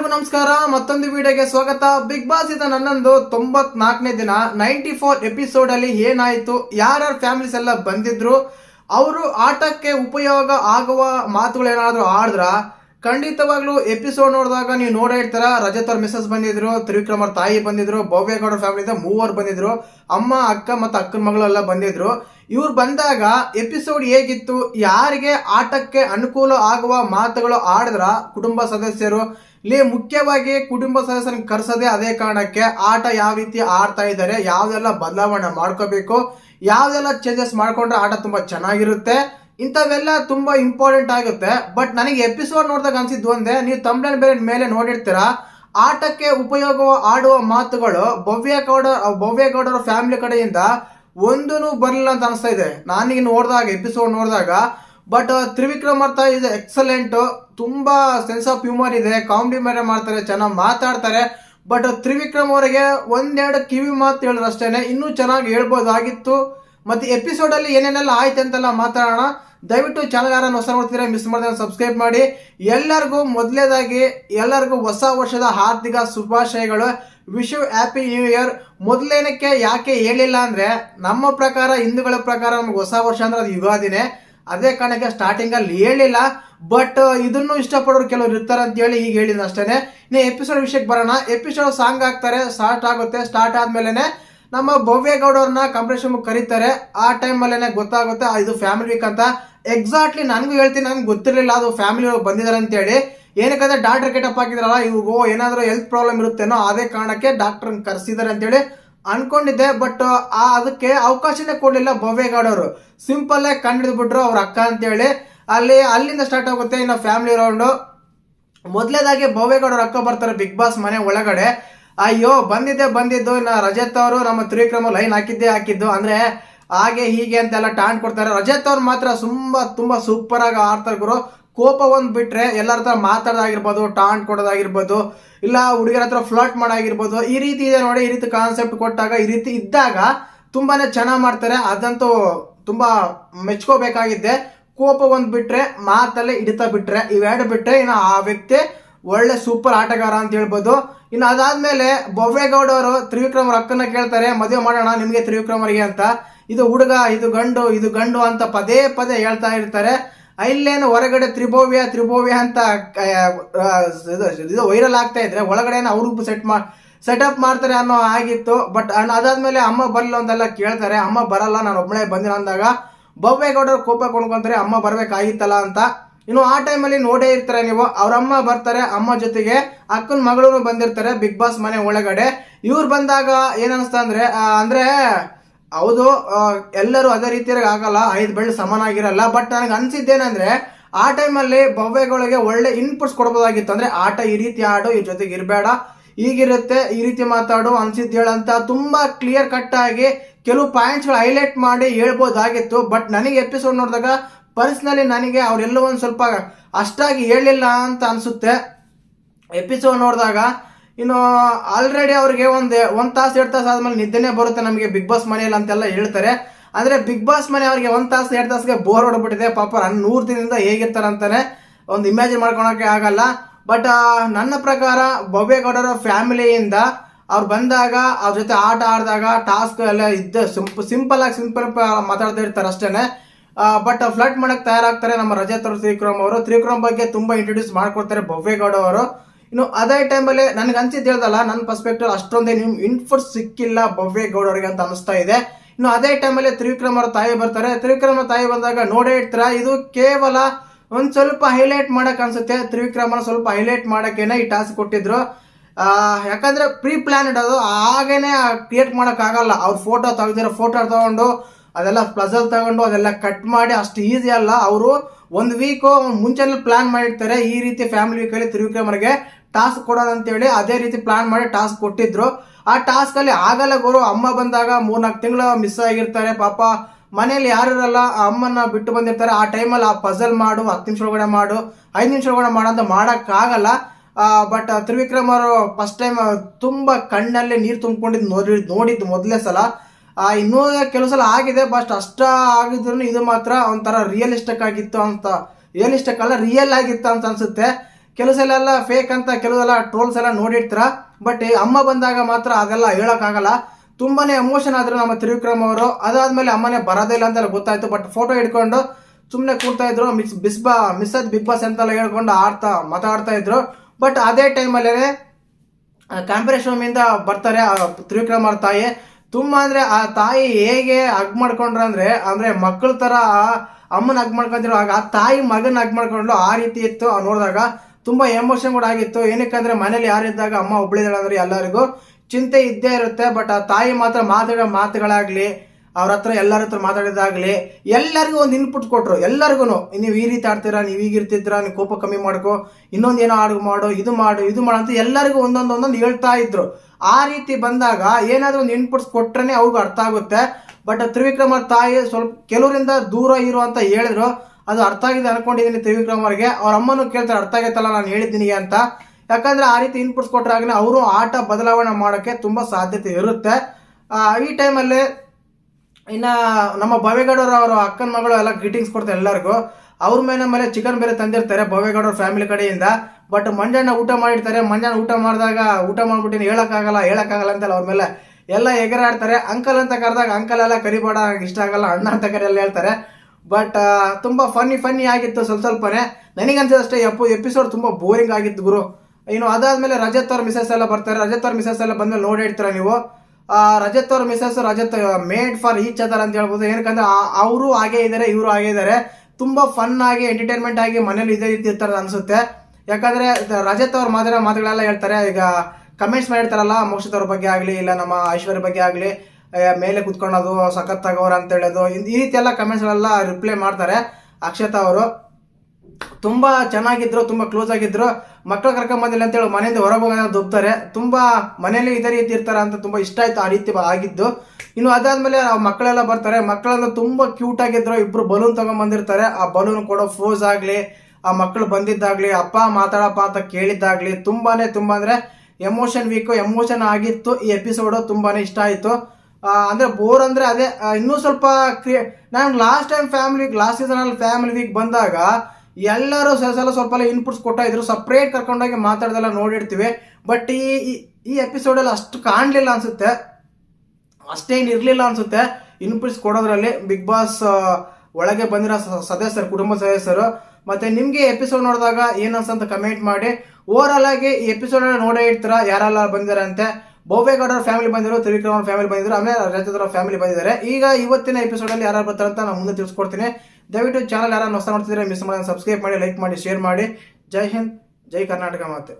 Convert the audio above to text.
ಎಲ್ಲರಿಗೂ ನಮಸ್ಕಾರ. ಮತ್ತೊಂದು ವಿಡಿಯೋಗೆ ಸ್ವಾಗತ. ಬಿಗ್ ಬಾಸ್ ಇದ ನನ್ನೊಂದು ತೊಂಬತ್ನಾಲ್ಕನೇ ದಿನ ನೈಂಟಿ ಫೋರ್ ಎಪಿಸೋಡ್ ಅಲ್ಲಿ ಏನಾಯ್ತು, ಯಾರ್ಯಾರ ಫ್ಯಾಮಿಲೀಸ್ ಎಲ್ಲ ಬಂದಿದ್ರು, ಅವರು ಆಟಕ್ಕೆ ಉಪಯೋಗ ಆಗುವ ಮಾತುಗಳು ಏನಾದ್ರು ಆಡಿದ್ರ? ಖಂಡಿತವಾಗ್ಲೂ ಎಪಿಸೋಡ್ ನೋಡಿದಾಗ ನೀವು ನೋಡೇ ಇರ್ತಾರ. ರಜತ್ ಅವ್ರ ಮಿಸಸ್ ಬಂದಿದ್ರು, ತ್ರಿವಿಕ್ರಮ್ ಅವ್ರ ತಾಯಿ ಬಂದಿದ್ರು ಭವ್ಯಗೌಡ ಫ್ಯಾಮಿಲಿಯಿಂದ ಮೂವರು ಬಂದಿದ್ರು, ಅಮ್ಮ, ಅಕ್ಕ ಮತ್ತು ಅಕ್ಕನ ಮಗಳು ಎಲ್ಲ ಬಂದಿದ್ರು. ಇವ್ರು ಬಂದಾಗ ಎಪಿಸೋಡ್ ಹೇಗಿತ್ತು, ಯಾರಿಗೆ ಆಟಕ್ಕೆ ಅನುಕೂಲ ಆಗುವ ಮಾತುಗಳು ಆಡಿದ್ರ? ಕುಟುಂಬ ಸದಸ್ಯರು ಇಲ್ಲಿ ಮುಖ್ಯವಾಗಿ ಕುಟುಂಬ ಸದಸ್ಯರನ್ನ ಕರೆಸದೆ ಅದೇ ಕಾರಣಕ್ಕೆ ಆಟ ಯಾವ ರೀತಿ ಆಡ್ತಾ ಇದ್ದಾರೆ, ಯಾವುದೆಲ್ಲ ಬದಲಾವಣೆ ಮಾಡ್ಕೋಬೇಕು, ಯಾವುದೆಲ್ಲ ಚೇಂಜಸ್ ಮಾಡ್ಕೊಂಡ್ರೆ ಆಟ ತುಂಬಾ ಚೆನ್ನಾಗಿರುತ್ತೆ, ಇಂಥವೆಲ್ಲ ತುಂಬಾ ಇಂಪಾರ್ಟೆಂಟ್ ಆಗುತ್ತೆ. ಬಟ್ ನನಗೆ ಎಪಿಸೋಡ್ ನೋಡಿದಾಗ ಅನ್ಸಿದ್ದು ಒಂದೇ, ನೀವು ತಮ್ಮ ಬೇರೆ ಮೇಲೆ ನೋಡಿರ್ತೀರಾ, ಆಟಕ್ಕೆ ಉಪಯೋಗ ಆಡುವ ಮಾತುಗಳು ಭವ್ಯ ಗೌಡ, ಭವ್ಯ ಗೌಡರ ಫ್ಯಾಮಿಲಿ ಕಡೆಯಿಂದ ಒಂದೂ ಬರಲಿಲ್ಲ ಅಂತ ಅನಿಸ್ತಾ ಇದೆ. ನಾನೀಗ ನೋಡಿದಾಗ ಎಪಿಸೋಡ್ ನೋಡಿದಾಗ ಬಟ್ ತ್ರಿವಿಕ್ರಮ್ ಅರ್ಥ ಇಸ್ ಎಕ್ಸಲೆಂಟ್ ತುಂಬಾ ಸೆನ್ಸ್ ಆಫ್ ಹ್ಯೂಮರ್ ಇದೆ. ಕಾಮಿಡಿ ಮೇಲೆ ಮಾಡ್ತಾರೆ, ಚೆನ್ನಾಗಿ ಮಾತಾಡ್ತಾರೆ. ಬಟ್ ತ್ರಿವಿಕ್ರಮ್ ಅವರಿಗೆ ಒಂದೆರಡು ಕಿವಿ ಮಾತು ಹೇಳಿದ್ರು ಅಷ್ಟೇನೆ. ಇನ್ನೂ ಚೆನ್ನಾಗಿ ಹೇಳ್ಬೋದಾಗಿತ್ತು ಮತ್ತೆ ಎಪಿಸೋಡ್ ಅಲ್ಲಿ ಏನೇನೆಲ್ಲ ಆಯ್ತು ಅಂತೆಲ್ಲ ಮಾತಾಡೋಣ. ದಯವಿಟ್ಟು ಚಾನಲ್ ಯಾರನ್ನು ಹೊಸ ನೋಡ್ತೀರಾ ಮಿಸ್ ಮಾಡಿದ್ರೆ ಸಬ್ಸ್ಕ್ರೈಬ್ ಮಾಡಿ. ಎಲ್ಲರಿಗೂ ಮೊದಲೇದಾಗಿ ಎಲ್ಲರಿಗೂ ಹೊಸ ವರ್ಷದ ಹಾರ್ದಿಕ ಶುಭಾಶಯಗಳು. ವಿಶ್ ಹ್ಯಾಪಿ ನ್ಯೂ ಇಯರ್ ಮೊದಲೇನಕ್ಕೆ ಯಾಕೆ ಹೇಳಿಲ್ಲ ಅಂದ್ರೆ ನಮ್ಮ ಪ್ರಕಾರ, ಹಿಂದೂಗಳ ಪ್ರಕಾರ ನಮ್ಗೆ ಹೊಸ ವರ್ಷ ಅಂದ್ರೆ ಅದು ಯುಗಾದಿನೇ. ಅದೇ ಕಾರಣಕ್ಕೆ ಸ್ಟಾರ್ಟಿಂಗ್ ಅಲ್ಲಿ ಹೇಳಿಲ್ಲ ಬಟ್ ಇದನ್ನು ಇಷ್ಟಪಡೋರು ಕೆಲವರು ಇರ್ತಾರೆ ಅಂತ ಹೇಳಿ ಈಗ ಹೇಳಿದ ಅಷ್ಟೇ ನೀ ಎಪಿಸೋಡ್ ವಿಷಯಕ್ಕೆ ಬರೋಣ. ಎಪಿಸೋಡ್ ಸಾಂಗ್ ಹಾಕ್ತಾರೆ ಸ್ಟಾರ್ಟ್ ಆಗುತ್ತೆ. ಸ್ಟಾರ್ಟ್ ಆದ್ಮೇಲೆ ನಮ್ಮ ಭವ್ಯಗೌಡವ್ರನ್ನ ಕಂಪ್ರೇಷನ್ ಕರೀತಾರೆ. ಆ ಟೈಮ್ ಅಲ್ಲೇನೆ ಗೊತ್ತಾಗುತ್ತೆ ಇದು ಫ್ಯಾಮಿಲಿ ವೀಕ್ ಅಂತ. ಎಕ್ಸಾಕ್ಟ್ಲಿ ನನಗೂ ಹೇಳ್ತೀನಿ ನನ್ಗೆ ಗೊತ್ತಿರಲಿಲ್ಲ ಅದು ಫ್ಯಾಮಿಲಿ ಬಂದಿದ್ದಾರೆ ಅಂತ ಹೇಳಿ. ಏನಕ್ಕಂದ್ರೆ ಡಾಕ್ಟರ್ ಕೆಟಪ್ ಹಾಕಿದ್ರಲ್ಲ ಇವ್ರಿಗೂ ಏನಾದರೂ ಹೆಲ್ತ್ ಪ್ರಾಬ್ಲಮ್ ಇರುತ್ತೇನೋ ಅದೇ ಕಾರಣಕ್ಕೆ ಡಾಕ್ಟರ್ ಕರೆಸಿದ್ದಾರೆ ಅಂತೇಳಿ ಅನ್ಕೊಂಡಿದ್ದೆ ಬಟ್ ಆ, ಅದಕ್ಕೆ ಅವಕಾಶನೇ ಕೊಡಲಿಲ್ಲ ಭವ್ಯಗೌಡವರು ಸಿಂಪಲ್ ಆಗಿ ಕಂಡು ಬಿಟ್ರು ಅವ್ರ ಅಕ್ಕ ಅಂತೇಳಿ. ಅಲ್ಲಿ, ಅಲ್ಲಿಂದ ಸ್ಟಾರ್ಟ್ ಆಗುತ್ತೆ ಇನ್ನು ಫ್ಯಾಮಿಲಿ ರೌಂಡು ಮೊದಲೇದಾಗಿ ಭವ್ಯಗೌಡರ ಅಕ್ಕ ಬರ್ತಾರೆ ಬಿಗ್ ಬಾಸ್ ಮನೆ ಒಳಗಡೆ. ಅಯ್ಯೋ, ಬಂದಿದ್ದೆ, ಬಂದಿದ್ದು, ಇನ್ನು ರಜತ್ ಅವರು ನಮ್ಮ ತ್ರಿವಿಕ್ರಮ ಲೈನ್ ಹಾಕಿದ್ದೆ ಹಾಕಿದ್ದು. ಅಂದ್ರೆ ಹಾಗೆ ಹೀಗೆ ಅಂತೆಲ್ಲ ಟಾಂಟ್ ಕೊಡ್ತಾರೆ. ರಜತ್ ಅವ್ರು ಮಾತ್ರ ತುಂಬ ತುಂಬ ಸೂಪರಾಗಿ ಆಡ್ತಾರೆ ಗುರು. ಕೋಪ ಒಂದು ಬಿಟ್ರೆ ಎಲ್ಲರ ಹತ್ರ ಮಾತಾಡೋದಾಗಿರ್ಬೋದು, ಟಾಂಟ್ ಕೊಡೋದಾಗಿರ್ಬೋದು, ಇಲ್ಲ ಹುಡುಗರ ಹತ್ರ ಫ್ಲಾಟ್ ಮಾಡೋದಾಗಿರ್ಬೋದು ಈ ರೀತಿ ಇದೆ ನೋಡಿ, ಈ ರೀತಿ ಕಾನ್ಸೆಪ್ಟ್ ಕೊಟ್ಟಾಗ, ಈ ರೀತಿ ಇದ್ದಾಗ ತುಂಬಾ ಚೆನ್ನಾಗಿ ಮಾಡ್ತಾರೆ. ಅದಂತೂ ತುಂಬಾ ಮೆಚ್ಕೋಬೇಕಾಗಿದ್ದೆ. ಕೋಪ ಒಂದು ಬಿಟ್ರೆ, ಮಾತಲ್ಲೇ ಹಿಡಿತಾ ಬಿಟ್ರೆ ಇವೆರಡು ಬಿಟ್ರೆ ಇನ್ನು ಆ ವ್ಯಕ್ತಿ ಒಳ್ಳೆ ಸೂಪರ್ ಆಟಗಾರ ಅಂತ ಹೇಳ್ಬೋದು. ಇನ್ನು ಅದಾದ್ಮೇಲೆ ಬೊವ್ವೇಗೌಡ ಅವರು ತ್ರಿವಿಕ್ರಮ ಅಕ್ಕನ ಕೇಳ್ತಾರೆ, ಮದುವೆ ಮಾಡೋಣ ನಿಮಗೆ ತ್ರಿವಿಕ್ರಮರಿಗೆ ಅಂತ. ಇದು ಹುಡುಗ, ಇದು ಗಂಡು ಇದು ಗಂಡು ಅಂತ ಪದೇ ಪದೇ ಹೇಳ್ತಾ ಇರ್ತಾರೆ. ಇಲ್ಲೇನು ಹೊರಗಡೆ ತ್ರಿಭೋವ್ಯ ತ್ರಿಭೋವ್ಯ ಅಂತ ಇದು- ವೈರಲ್ ಆಗ್ತಾ ಇದ್ರೆ ಒಳಗಡೆ ಅವ್ರಿಗೂ ಸೆಟ್ ಮಾ ಸೆಟಪ್ ಮಾಡ್ತಾರೆ ಅನ್ನೋ ಆಗಿತ್ತು ಬಟ್ ಅದಾದ್ಮೇಲೆ ಅಮ್ಮ ಬರಲ್ಲ ಅಂತೆಲ್ಲ ಕೇಳ್ತಾರೆ. ಅಮ್ಮ ಬರಲ್ಲ, ನಾನು ಒಬ್ಬಳೇ ಬಂದಿನ ಅಂದಾಗ ಬೊವ್ವೇಗೌಡರು ಕೋಪ ಕೊಂಡ್ಕೊಂತಾರೆ, ಅಮ್ಮ ಬರ್ಬೇಕಾಗಿತ್ತಲ್ಲ ಅಂತ. ಇನ್ನು ಆ ಟೈಮಲ್ಲಿ ನೋಡೇ ಇರ್ತಾರೆ ನೀವು. ಅವ್ರಮ್ಮ ಬರ್ತಾರೆ, ಅಮ್ಮ ಜೊತೆಗೆ ಅಕ್ಕನ ಮಗಳೂ ಬಂದಿರ್ತಾರೆ ಬಿಗ್ ಬಾಸ್ ಮನೆ ಒಳಗಡೆ. ಇವ್ರು ಬಂದಾಗ ಏನನ್ನಿಸ್ತಾ ಅಂದರೆ ಅಂದ್ರೆ ಹೌದು ಎಲ್ಲರೂ ಅದೇ ರೀತಿಯಾಗಿ ಆಗಲ್ಲ, ಐದು ಬೆಳ್ಳು ಸಮನಾಗಿರಲ್ಲ ಬಟ್ ನನಗೆ ಅನ್ಸಿದ್ದೇನಂದ್ರೆ, ಆ ಟೈಮಲ್ಲಿ ಭವ್ಯಗಳಿಗೆ ಒಳ್ಳೆ ಇನ್ಪುಟ್ಸ್ ಕೊಡ್ಬೋದಾಗಿತ್ತು. ಅಂದರೆ ಆಟ ಈ ರೀತಿ ಆಡು, ಈ ಜೊತೆಗೆ ಇರಬೇಡ ಈಗಿರುತ್ತೆ ಈ ರೀತಿ ಮಾತಾಡು, ಅನ್ಸಿದ್ದು ಹೇಳಂತ ತುಂಬಾ ಕ್ಲಿಯರ್ ಕಟ್ ಆಗಿ ಕೆಲವು ಪಾಯಿಂಟ್ಸ್ಗಳು ಹೈಲೈಟ್ ಮಾಡಿ ಹೇಳ್ಬೋದಾಗಿತ್ತು. ಬಟ್ ನನಗೆ ಎಪಿಸೋಡ್ ನೋಡಿದಾಗ ಪರ್ಸ್ನಲಿ ನನಗೆ ಅವರೆಲ್ಲೋ ಒಂದು ಸ್ವಲ್ಪ ಅಷ್ಟಾಗಿ ಹೇಳಿಲ್ಲ ಅಂತ ಅನ್ಸುತ್ತೆ. ಎಪಿಸೋಡ್ ನೋಡಿದಾಗ ಇನ್ನು ಆಲ್ರೆಡಿ ಅವ್ರಿಗೆ ಒಂದು ಒಂದು ತಾಸು, ಎರಡು ತಾಸು ಆದ್ಮೇಲೆ ನಿದ್ದೆನೇ ಬರುತ್ತೆ ನಮಗೆ ಬಿಗ್ ಬಾಸ್ ಮನೆಯಲ್ಲಿ ಅಂತೆಲ್ಲ ಹೇಳ್ತಾರೆ. ಅಂದ್ರೆ ಬಿಗ್ ಬಾಸ್ ಮನೆ ಅವ್ರಿಗೆ ಒಂದು ತಾಸು, ಎರಡು ತಾಸಿಗೆ ಬೋರ್ ಹೊಡ್ಬಿಟ್ಟಿದೆ. ಪಾಪ ನಾನು ನೂರು ದಿನದಿಂದ ಹೇಗಿರ್ತಾರೆ ಅಂತಾನೆ ಒಂದು ಇಮ್ಯಾಜಿನ್ ಮಾಡ್ಕೊಳಕ್ಕೆ ಆಗಲ್ಲ. ಬಟ್ ನನ್ನ ಪ್ರಕಾರ ಭವ್ಯಗೌಡರ ಫ್ಯಾಮಿಲಿಯಿಂದ ಅವ್ರು ಬಂದಾಗ, ಅವ್ರ ಜೊತೆ ಆಟ ಆಡಿದಾಗ ಟಾಸ್ಕ್ ಎಲ್ಲ ಇದ್ದ ಸಿಂಪಲ್ ಆಗಿ ಸಿಂಪಲ್ ಮಾತಾಡ್ತಾ ಇರ್ತಾರೆ ಅಷ್ಟೇನೆ. ಬಟ್ ಫ್ಲಟ್ ಮಾಡಕ್ ತಯಾರಾಗ್ತಾರೆ ನಮ್ಮ ರಜಾ ಅವರು, ತ್ರಿವಿಕ್ರಮ್ ಅವರು. ತ್ರಿವಿಕ್ರಮ್ ಬಗ್ಗೆ ತುಂಬಾ ಇಂಟ್ರೊಡ್ಯೂಸ್ ಮಾಡ್ಕೊಡ್ತಾರೆ ಭವ್ಯಗೌಡ ಅವರು. ಇನ್ನು ಅದೇ ಟೈಮಲ್ಲಿ ನನಗೆ ಅನ್ಸಿದ್ದು ಹೇಳ್ದಲ್ಲ ನನ್ನ ಪರ್ಸ್ಪೆಕ್ಟಿವ್ ಅಷ್ಟೊಂದೇ ನಿಮ್ ಇನ್ಫುಟ್ ಸಿಕ್ಕಿಲ್ಲ ಭವ್ಯಗೌಡ ಅವರಿಗೆ ಅಂತ ಅನಿಸ್ತಾ ಇದೆ. ಇನ್ನು ಅದೇ ಟೈಮಲ್ಲಿ ತ್ರಿವಿಕ್ರಮ್ ಅವ್ರ ತಾಯಿ ಬರ್ತಾರೆ. ತ್ರಿವಿಕ್ರಮ್ ತಾಯಿ ಬಂದಾಗ ನೋಡೇ ಇರ್ತೀರ ಇದು ಕೇವಲ ಒಂದ್ ಸ್ವಲ್ಪ ಹೈಲೈಟ್ ಮಾಡಕ್ ಅನ್ಸುತ್ತೆ. ತ್ರಿವಿಕ್ರಮನ ಸ್ವಲ್ಪ ಹೈಲೈಟ್ ಮಾಡಕ್ಕೇನೆ ಈ ಟಾಸ್ಕ್ ಕೊಟ್ಟಿದ್ರು. ಯಾಕಂದ್ರೆ ಪ್ರೀ ಪ್ಲಾನ್ ಇಡೋದು ಹಾಗೇನೆ ಕ್ರಿಯೇಟ್ ಮಾಡಕ್ ಆಗಲ್ಲ. ಅವ್ರ ಫೋಟೋ ತೆಗ್ದಿರೋ ಫೋಟೋ ತಗೊಂಡು, ಅದೆಲ್ಲ ಪ್ಲಸಲ್ ತಗೊಂಡು, ಅದೆಲ್ಲ ಕಟ್ ಮಾಡಿ, ಅಷ್ಟು ಈಸಿ ಅಲ್ಲ. ಅವರು ಒಂದು ವೀಕು ಮುಂಚೆನೆ ಪ್ಲಾನ್ ಮಾಡಿರ್ತಾರೆ. ಈ ರೀತಿ ಫ್ಯಾಮಿಲಿ ವೀಕಲ್ಲಿ ತ್ರಿವಿಕ್ರಮರಿಗೆ ಟಾಸ್ಕ್ ಕೊಡೋದಂತೇಳಿ ಅದೇ ರೀತಿ ಪ್ಲಾನ್ ಮಾಡಿ ಟಾಸ್ಕ್ ಕೊಟ್ಟಿದ್ರು. ಆ ಟಾಸ್ಕ್ ಅಲ್ಲಿ ಆಗಲ್ಲ ಗುರು, ಅಮ್ಮ ಬಂದಾಗ ಮೂರ್ನಾಲ್ಕು ತಿಂಗಳು ಮಿಸ್ ಆಗಿರ್ತಾರೆ, ಪಾಪ ಮನೆಯಲ್ಲಿ ಯಾರು ಇರಲ್ಲ ಆ ಅಮ್ಮನ ಬಿಟ್ಟು ಬಂದಿರ್ತಾರೆ. ಆ ಟೈಮಲ್ಲಿ ಆ ಪಜಲ್ ಮಾಡು, ಹತ್ತು ನಿಮಿಷ ಒಳಗಡೆ ಮಾಡು, ಐದು ನಿಮಿಷ ಒಳಗಡೆ ಮಾಡು ಅಂತ ಮಾಡೋಕ್ಕಾಗಲ್ಲ. ಬಟ್ ತ್ರಿವಿಕ್ರಮ್ ಅವರು ಫಸ್ಟ್ ಟೈಮ್ ತುಂಬ ಕಣ್ಣಲ್ಲಿ ನೀರು ತುಂಬಿಕೊಂಡಿದ್ದು ನೋಡಿ, ನೋಡಿದ್ದು ಮೊದಲೇ ಸಲ. ಇನ್ನೂ ಕೆಲವು ಸಲ ಆಗಿದೆ ಬಟ್ ಅಷ್ಟ ಆಗಿದ್ರು ಇದು ಮಾತ್ರ ಒಂಥರ ರಿಯಲಿಸ್ಟಿಕ್ ಆಗಿತ್ತು ಅಂತ ರಿಯಲಿಸ್ಟಿಕ್ ಅಲ್ಲ ರಿಯಲ್ ಆಗಿತ್ತು ಅಂತ ಅನ್ಸುತ್ತೆ. ಎಲ್ಲ ಫೇಕ್ ಅಂತ ಕೆಲವೆಲ್ಲ ಟ್ರೋಲ್ಸ್ ಎಲ್ಲ ನೋಡಿರ್ತೀರ? ಬಟ್ ಅಮ್ಮ ಬಂದಾಗ ಮಾತ್ರ ಅದೆಲ್ಲ ಹೇಳೋಕ್ಕಾಗಲ್ಲ. ತುಂಬಾನೇ ಎಮೋಷನ್ ಆದ್ರು ನಮ್ಮ ತ್ರಿವಿಕ್ರಮ್ ಅವರು. ಅದಾದಮೇಲೆ ಅಮ್ಮನೇ ಬರೋದಿಲ್ಲ ಅಂತೆಲ್ಲ ಗೊತ್ತಾಯ್ತು. ಬಟ್ ಫೋಟೋ ಹಿಡ್ಕೊಂಡು ಸುಮ್ಮನೆ ಕೂರ್ತಾ ಇದ್ರು. ಮಿಸ್ ಬಿಸ್ ಬಾ ಮಿಸ್ ಅದ್ ಬಿಗ್ ಬಾಸ್ ಅಂತೆಲ್ಲ ಹೇಳ್ಕೊಂಡು ಆಡ್ತಾ ಮಾತಾಡ್ತಾ ಇದ್ರು. ಬಟ್ ಅದೇ ಟೈಮಲ್ಲೇ ಕಾಂಪಿರೇಷನ್ ಇಂದ ಬರ್ತಾರೆ ತ್ರಿವಿಕ್ರಮ್ ಅವ್ರ ತಾಯಿ. ತುಂಬ ಅಂದರೆ ಆ ತಾಯಿ ಹೇಗೆ ಹಗ್ ಮಾಡ್ಕೊಂಡ್ರ ಅಂದ್ರೆ ಅಂದ್ರೆ ಮಕ್ಕಳ ತರ ಅಮ್ಮನ ಹಗ್ ಮಾಡ್ಕೊಂತಿರೋ ಆಗ ಆ ತಾಯಿ ಮಗನ ಹಗ್ ಮಾಡ್ಕೊಂಡ್ಲು ಆ ರೀತಿ ಇತ್ತು ನೋಡಿದಾಗ. ತುಂಬಾ ಎಮೋಷನ್ ಕೂಡ ಆಗಿತ್ತು. ಏನಕ್ಕಂದ್ರೆ ಮನೇಲಿ ಯಾರಿದ್ದಾಗ ಅಮ್ಮ ಒಬ್ಳಿದಾಳೆ ಅಂದ್ರೆ ಎಲ್ಲರಿಗೂ ಚಿಂತೆ ಇದ್ದೇ ಇರುತ್ತೆ. ಬಟ್ ಆ ತಾಯಿ ಮಾತ್ರ ಮಾತಾಡೋ ಮಾತುಗಳಾಗ್ಲಿ, ಅವ್ರ ಹತ್ರ ಎಲ್ಲರ ಹತ್ರ ಮಾತಾಡಿದಾಗ್ಲಿ, ಎಲ್ಲರಿಗೂ ಒಂದು ಇನ್ಪುಟ್ ಕೊಟ್ರು. ಎಲ್ಲರಿಗೂ ನೀವು ಈ ರೀತಿ ಆಡ್ತೀರಾ? ನೀವು ಈಗ ಇರ್ತಿದ್ದೀರಾ? ನೀವು ಕೋಪ ಕಮ್ಮಿ ಮಾಡ್ಕೋ. ಇನ್ನೊಂದು ಏನೋ ಆಡು ಮಾಡು, ಇದು ಮಾಡು ಇದು ಮಾಡು ಅಂತ ಎಲ್ಲರಿಗೂ ಒಂದೊಂದೊಂದೊಂದು ಒಂದೊಂದು ಹೇಳ್ತಾ ಇದ್ರು. ಆ ರೀತಿ ಬಂದಾಗ ಏನಾದರೂ ಒಂದು ಇನ್ಪುಟ್ಸ್ ಕೊಟ್ರೇನೆ ಅವ್ರಿಗೂ ಅರ್ಥ ಆಗುತ್ತೆ. ಬಟ್ ತ್ರಿವಿಕ್ರಮ ತಾಯಿ ಸ್ವಲ್ಪ ಕೆಲವರಿಂದ ದೂರ ಇರೋ ಅಂತ ಹೇಳಿದ್ರು. ಅದು ಅರ್ಥ ಆಗಿದೆ ಅನ್ಕೊಂಡಿದ್ದೀನಿ ತ್ರಿವಿಕ್ರಮ್ ಅವ್ರಿಗೆ. ಅವ್ರ ಅಮ್ಮನೂ ಕೇಳ್ತಾರೆ, ಅರ್ಥ ಆಗೈತಲ್ಲ, ನಾನು ಹೇಳಿದ್ದೀನಿ ಅಂತ. ಯಾಕಂದ್ರೆ ಆ ರೀತಿ ಇನ್ಪುಟ್ಸ್ ಕೊಟ್ಟರಾಗಲೇ ಅವರು ಆಟ ಬದಲಾವಣೆ ಮಾಡೋಕ್ಕೆ ತುಂಬ ಸಾಧ್ಯತೆ ಇರುತ್ತೆ. ಈ ಟೈಮಲ್ಲಿ ಇನ್ನು ನಮ್ಮ ಭವೇಗೌಡರು ಅವರು ಅಕ್ಕನ ಮಗಳು ಎಲ್ಲ ಗ್ರೀಟಿಂಗ್ಸ್ ಕೊಡ್ತಾರೆ ಎಲ್ಲರಿಗೂ. ಅವ್ರ ಮೇಲೆ ಮೇಲೆ ಚಿಕನ್ ಬೇರೆ ತಂದಿರ್ತಾರೆ ಭವೇಗೌಡರ ಫ್ಯಾಮಿಲಿ ಕಡೆಯಿಂದ. ಬಟ್ ಮಂಜಣ್ಣ ಊಟ ಮಾಡಿರ್ತಾರೆ. ಮಂಜಣ್ಣ ಊಟ ಮಾಡಿದಾಗ ಊಟ ಮಾಡ್ಬಿಟ್ಟಿನಿ ಹೇಳೋಕ್ಕಾಗಲ್ಲ ಹೇಳೋಕ್ಕಾಗಲ್ಲ ಅಂತಲ್ಲ ಅವ್ರ ಮೇಲೆ ಎಲ್ಲ ಎಗರಾಡ್ತಾರೆ. ಅಂಕಲ್ ಅಂತ ಕರೆದಾಗ, ಅಂಕಲ್ ಎಲ್ಲ ಕರಿಬೇಡ, ನಂಗೆ ಇಷ್ಟ ಆಗಲ್ಲ, ಅಣ್ಣ ಅಂತ ಕರೆಯಲ್ಲ, ಹೇಳ್ತಾರೆ. ಬಟ್ ತುಂಬಾ ಫನ್ನಿ ಫನ್ನಿ ಆಗಿತ್ತು ಸ್ವಲ್ಪ ಸ್ವಲ್ಪನೇ. ನನಗನ್ಸಿದಷ್ಟೇ ಎಪ್ಪು ಎಪಿಸೋಡ್ ತುಂಬಾ ಬೋರಿಂಗ್ ಆಗಿತ್ತು ಗುರು. ಇನ್ನು ಅದಾದ್ಮೇಲೆ ರಜತ್ ಅವ್ರ ಮಿಸಸ್ ಎಲ್ಲ ಬರ್ತಾರೆ. ರಜತ್ ಅವ್ರ ಮಿಸಸ್ ಎಲ್ಲ ಬಂದ್ಮೇಲೆ ನೋಡಿ ಹೇಳ್ತೀರಾ ನೀವು? ರಜತ್ ಅವ್ರ Mrs Rajat made for each other ಅಂತ ಹೇಳ್ಬೋದು. ಏನಕ್ಕಂದ್ರೆ ಅವರು ಹಾಗೆ ಇದ್ದಾರೆ ಇವರು ಹಾಗೆ ಇದ್ದಾರೆ ತುಂಬಾ ಫನ್ ಆಗಿ ಎಂಟರ್ಟೈನ್ಮೆಂಟ್ ಆಗಿ ಮನೇಲಿ ಇದೇ ರೀತಿ ಇರ್ತಾರೆ ಅನ್ಸುತ್ತೆ. ಯಾಕಂದ್ರೆ ರಜತ್ ಅವ್ರ ಮಾತಾಡೋ ಮಾತುಗಳೆಲ್ಲ ಹೇಳ್ತಾರೆ. ಈಗ ಕಮೆಂಟ್ಸ್ ಮಾಡಿರ್ತಾರಲ್ಲ, ಮೋಕ್ಷಿತ್ ಅವ್ರ ಬಗ್ಗೆ ಆಗಲಿ, ಇಲ್ಲ ನಮ್ಮ ಐಶ್ವರ್ಯ ಬಗ್ಗೆ ಆಗಲಿ ಮೇಲೆ ಕುತ್ಕೊಳ್ಳೋದು, ಸಖತ್ ತಗೋರ್ ಅಂತ ಹೇಳೋದು ಈ ರೀತಿ ಎಲ್ಲ ಕಮೆಂಟ್ಸ್ಗಳೆಲ್ಲ ರಿಪ್ಲೈ ಮಾಡ್ತಾರೆ ಅಕ್ಷತಾ ಅವರು. ತುಂಬ ಚೆನ್ನಾಗಿದ್ರು, ತುಂಬ ಕ್ಲೋಸ್ ಆಗಿದ್ರು. ಮಕ್ಕಳು ಕರ್ಕೊಂಡ್ ಬಂದಿಲ್ಲ ಅಂತ ಹೇಳಿ ಮನೆಯಿಂದ ಹೊರಗೆ ಹೋಗೋಣ ದುಬ್ತಾರೆ. ತುಂಬ ಮನೇಲಿ ಇದೇ ರೀತಿ ಇರ್ತಾರೆ ಅಂತ ತುಂಬ ಇಷ್ಟ ಆಯ್ತು ಆ ರೀತಿ ಆಗಿದ್ದು. ಇನ್ನು ಅದಾದಮೇಲೆ ಆ ಮಕ್ಕಳೆಲ್ಲ ಬರ್ತಾರೆ. ಮಕ್ಕಳೆಲ್ಲ ತುಂಬ ಕ್ಯೂಟ್ ಆಗಿದ್ರು. ಇಬ್ಬರು ಬಲೂನ್ ತೊಗೊಂಬಂದಿರ್ತಾರೆ ಆ ಬಲೂನ್ ಕೊಡೋ ಫೋಸ್ ಆಗ್ಲಿ, ಆ ಮಕ್ಕಳು ಬಂದಿದ್ದಾಗ್ಲಿ, ಅಪ್ಪ ಮಾತಾಡಪ್ಪ ಅಂತ ಕೇಳಿದ್ದಾಗ್ಲಿ, ತುಂಬಾನೇ ತುಂಬ ಅಂದರೆ ಎಮೋಷನ್ ವೀಕು ಎಮೋಷನ್ ಆಗಿತ್ತು. ಈ ಎಪಿಸೋಡ್ ತುಂಬಾನೇ ಇಷ್ಟ ಆಯ್ತು. ಅಂದ್ರೆ ಬೋರ್ ಅಂದ್ರೆ ಅದೇ ಇನ್ನೂ ಸ್ವಲ್ಪ ಕ್ರಿಯೇ ನಾನು last time family last season ಅಲ್ಲಿ ಫ್ಯಾಮಿಲಿ ವೀಕ್ ಬಂದಾಗ ಎಲ್ಲರೂ ಸಲ ಸ್ವಲ್ಪ ಇನ್ಪುಟ್ಸ್ ಕೊಟ್ಟ ಇದ್ರು ಸಪ್ರೇಟ್ ಕರ್ಕೊಂಡೋಗಿ ಮಾತಾಡ್ದೆಲ್ಲ ನೋಡಿರ್ತೀವಿ. ಬಟ್ ಈ, ಈ- ಎಪಿಸೋಡ್ ಎಪಿಸೋಡಲ್ಲಿ ಅಷ್ಟು ಕಾಣಲಿಲ್ಲ ಅನ್ಸುತ್ತೆ. ಅಷ್ಟೇನು ಇರಲಿಲ್ಲ ಅನ್ಸುತ್ತೆ ಇನ್ಪುಟ್ಸ್ ಕೊಡೋದ್ರಲ್ಲಿ. ಬಿಗ್ ಬಾಸ್ ಒಳಗೆ ಬಂದಿರೋ ಸದಸ್ಯರು, ಕುಟುಂಬ ಸದಸ್ಯರು, ಮತ್ತೆ ನಿಮ್ಗೆ ಎಪಿಸೋಡ್ ನೋಡಿದಾಗ ಏನ್ ಅನ್ಸಂತ ಕಮೆಂಟ್ ಮಾಡಿ. ಓವರ್ ಆಲ್ ಆಗಿ ಈ ಎಪಿಸೋಡ್ ನೋಡೇ ಇರ್ತೀರಾ? ಯಾರೆಲ್ಲ ಬಂದಿದ್ದಾರೆ ಭವ್ಯಗೌಡರ ಫ್ಯಾಮಿಲಿ ಬಂದಿದ್ರು ತ್ರಿವಿಕ್ರಮ್ ಫ್ಯಾಮಿಲಿ ಬಂದಿದ್ರು, ಆಮೇಲೆ ರಜತ್ ಫ್ಯಾಮಿಲಿ ಬಂದಿದ್ದಾರೆ. ಈಗ ಇವತ್ತಿನ ಎಪಿಸೋಡ್ ಅಲ್ಲಿ ಯಾರು ಬರ್ತಾರೆ ಅಂತ ನಾನು ಮುಂದೆ ತಿಳಿಸ್ಕೊಡ್ತೀನಿ. ದಯವಿಟ್ಟು ಚಾನಲ್ ಯಾರು ಹೊಸ ನೋಡ್ತಿದ್ರೆ ಮಿಸ್ ಮಾಡಿ ಸಬ್ಸ್ಕ್ರೈಬ್ ಮಾಡಿ ಲೈಕ್ ಮಾಡಿ ಶೇರ್ ಮಾಡಿ. ಜೈ ಹಿಂದ್, ಜೈ ಕರ್ನಾಟಕ ಮಾತೆ.